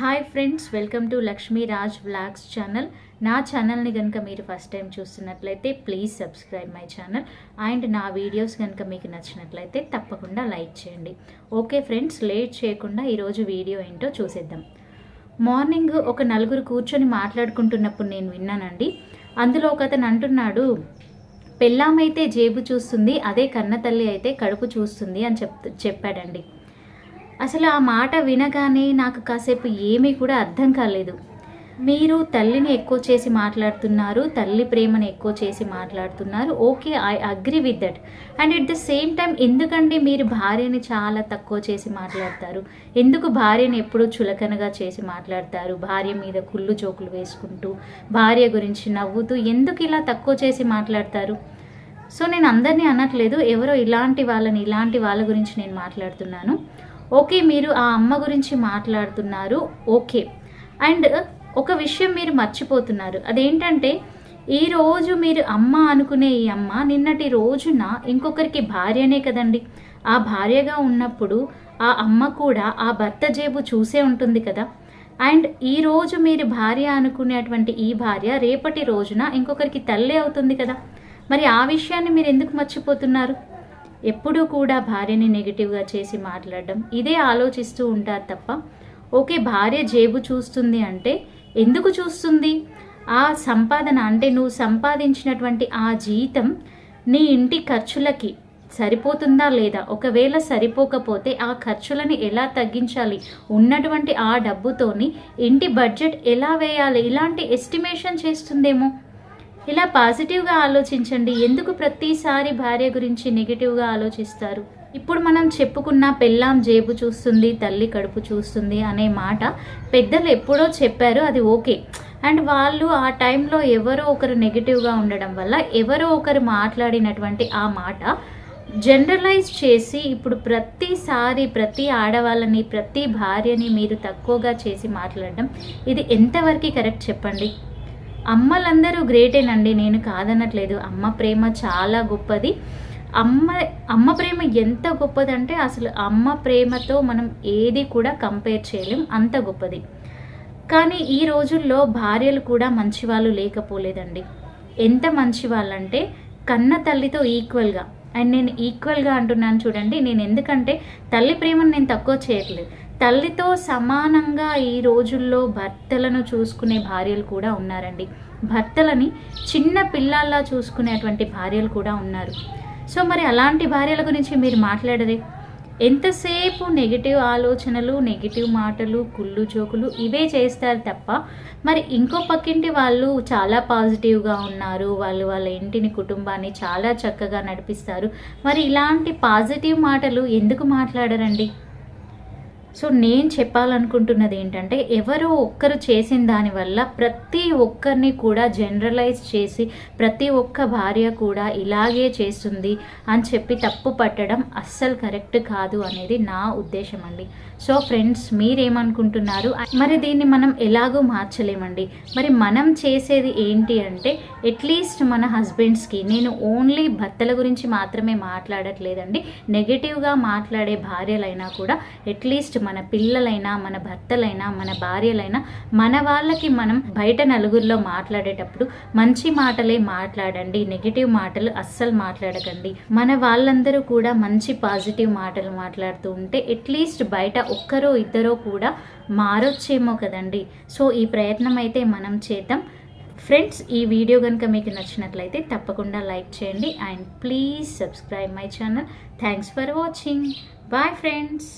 Hi friends welcome to Lakshmi Raj vlogs channel నా ఛానల్ని కనుక మీరు ఫస్ట్ టైం చూస్తున్నట్లయితే please subscribe my channel and నా వీడియోస్ కనుక మీకు నచ్చినట్లయితే తప్పకుండా లైక్ చేయండి. ఓకే ఫ్రెండ్స్ లేట్ చేయకుండా ఈరోజు వీడియో ఏంటో చూసేద్దాం. మార్నింగ్ ఒక నలుగురు కూర్చొని మాట్లాడుకుంటున్నప్పుడు నేను విన్నానండి. అందులో ఒక అతను అంటున్నాడు పెళ్ళామైతే జేబు చూస్తుంది అదే కన్న తల్లి అయితే కడుపు చూస్తుంది అని చెప్ చెప్పాడండి. అసలు ఆ మాట వినగానే నాకు కాసేపు ఏమీ కూడా అర్థం కాలేదు. మీరు తల్లిని ఎక్కువ చేసి మాట్లాడుతున్నారు తల్లి ప్రేమను ఎక్కువ చేసి మాట్లాడుతున్నారు. Okay I agree with that. And at the same time ఎందుకండి మీరు భార్యని చాలా తక్కువ చేసి మాట్లాడతారు? ఎందుకు భార్యని ఎప్పుడూ చులకనగా చేసి మాట్లాడతారు? భార్య మీద కుళ్ళు జోకులు వేసుకుంటూ భార్య గురించి నవ్వుతూ ఎందుకు ఇలా తక్కువ చేసి మాట్లాడతారు? సో నేను అందరినీ అనట్లేదు. ఎవరో ఇలాంటి వాళ్ళని ఇలాంటి వాళ్ళ గురించి నేను మాట్లాడుతున్నాను. ఓకే మీరు ఆ అమ్మ గురించి మాట్లాడుతున్నారు. ఓకే. అండ్ ఒక విషయం మీరు మర్చిపోతున్నారు. అదేంటంటే ఈరోజు మీరు అమ్మ అనుకునే ఈ అమ్మ నిన్నటి రోజున ఇంకొకరికి భార్యనే కదండి. ఆ భార్యగా ఉన్నప్పుడు ఆ అమ్మ కూడా ఆ భర్త జేబు చూసే ఉంటుంది కదా. అండ్ ఈ రోజు మీరు భార్య అనుకునేటువంటి ఈ భార్య రేపటి రోజున ఇంకొకరికి తల్లి అవుతుంది కదా. మరి ఆ విషయాన్ని మీరు ఎందుకు మర్చిపోతున్నారు? ఎప్పుడూ కూడా భార్యని నెగిటివ్గా చేసి మాట్లాడడం. ఇదే ఆలోచిస్తూ ఉంటారు తప్ప ఓకే భార్య జేబు చూస్తుంది అంటే ఎందుకు చూస్తుంది? ఆ సంపాదన అంటే నువ్వు సంపాదించినటువంటి ఆ జీతం నీ ఇంటి ఖర్చులకి సరిపోతుందా లేదా? ఒకవేళ సరిపోకపోతే ఆ ఖర్చులని ఎలా తగ్గించాలి? ఉన్నటువంటి ఆ డబ్బుతోని ఇంటి బడ్జెట్ ఎలా వేయాలి? ఇలాంటి ఎస్టిమేషన్ చేస్తుందేమో. ఇలా పాజిటివ్గా ఆలోచించండి. ఎందుకు ప్రతిసారి భార్య గురించి నెగిటివ్గా ఆలోచిస్తారు? ఇప్పుడు మనం చెప్పుకున్న పెళ్ళాం జేబు చూస్తుంది తల్లి కడుపు చూస్తుంది అనే మాట పెద్దలు ఎప్పుడో చెప్పారు అది ఓకే. అండ్ వాళ్ళు ఆ టైంలో ఎవరో ఒకరు నెగిటివ్గా ఉండడం వల్ల ఎవరో ఒకరు మాట్లాడినటువంటి ఆ మాట జనరలైజ్ చేసి ఇప్పుడు ప్రతిసారి ప్రతి ఆడవాళ్ళని ప్రతి భార్యని మీరు తక్కువగా చేసి మాట్లాడడం ఇది ఎంతవరకు కరెక్ట్ చెప్పండి? అమ్మలందరూ గ్రేటేనండి నేను కాదనట్లేదు. అమ్మ ప్రేమ చాలా గొప్పది. అమ్మ అమ్మ ప్రేమ ఎంత గొప్పదంటే అసలు అమ్మ ప్రేమతో మనం ఏది కూడా కంపేర్ చేయలేం అంత గొప్పది. కానీ ఈ రోజుల్లో భార్యలు కూడా మంచివాళ్ళు లేకపోలేదండి. ఎంత మంచి వాళ్ళంటే కన్న తల్లితో ఈక్వల్గా. అండ్ నేను ఈక్వల్గా అంటున్నాను చూడండి నేను ఎందుకంటే తల్లి ప్రేమను నేను తక్కువ చేయట్లేదు. తల్లితో సమానంగా ఈ రోజుల్లో భర్తలను చూసుకునే భార్యలు కూడా ఉన్నారండి. భర్తలని చిన్న పిల్లల్లా చూసుకునేటువంటి భార్యలు కూడా ఉన్నారు. సో మరి అలాంటి భార్యల గురించి మీరు మాట్లాడరే. ఎంతసేపు నెగిటివ్ ఆలోచనలు నెగిటివ్ మాటలు కుళ్ళు జోకులు ఇవే చేస్తారు తప్ప మరి ఇంకో పక్కింటి వాళ్ళు చాలా పాజిటివ్గా ఉన్నారు. వాళ్ళు వాళ్ళ ఇంటిని కుటుంబాన్ని చాలా చక్కగా నడిపిస్తారు. మరి ఇలాంటి పాజిటివ్ మాటలు ఎందుకు మాట్లాడరండి? సో నేను చెప్పాలనుకుంటున్నది ఏంటంటే ఎవరో ఒక్కరు చేసిన దానివల్ల ప్రతి ఒక్కరిని కూడా జనరలైజ్ చేసి ప్రతి ఒక్క భార్య కూడా ఇలాగే చేస్తుంది అని చెప్పి తప్పు పట్టడం అస్సలు కరెక్ట్ కాదు అనేది నా ఉద్దేశం అండి సో ఫ్రెండ్స్ మీరేమనుకుంటున్నారు? మరి దీన్ని మనం ఎలాగో మార్చలేమండి. మరి మనం చేసేది ఏంటి అంటే అట్లీస్ట్ మన హస్బెండ్స్కి నేను ఓన్లీ భర్తల గురించి మాత్రమే మాట్లాడట్లేదండి. నెగిటివ్గా మాట్లాడే భార్యలైనా కూడా అట్లీస్ట్ మన పిల్లలైనా మన భర్తలైనా మన భార్యలైనా మన వాళ్ళకి మనం బయట నలుగురిలో మాట్లాడేటప్పుడు మంచి మాటలే మాట్లాడండి నెగిటివ్ మాటలు అస్సలు మాట్లాడకండి. మన వాళ్ళందరూ కూడా మంచి పాజిటివ్ మాటలు మాట్లాడుతూ ఉంటే అట్లీస్ట్ బయట ఒక్కరో ఇద్దరో కూడా మారొచ్చేమో కదండి. సో ఈ ప్రయత్నం అయితే మనం చేద్దాం. ఫ్రెండ్స్ ఈ వీడియో కనుక మీకు నచ్చినట్లయితే తప్పకుండా లైక్ చేయండి and please subscribe my channel thanks for watching bye friends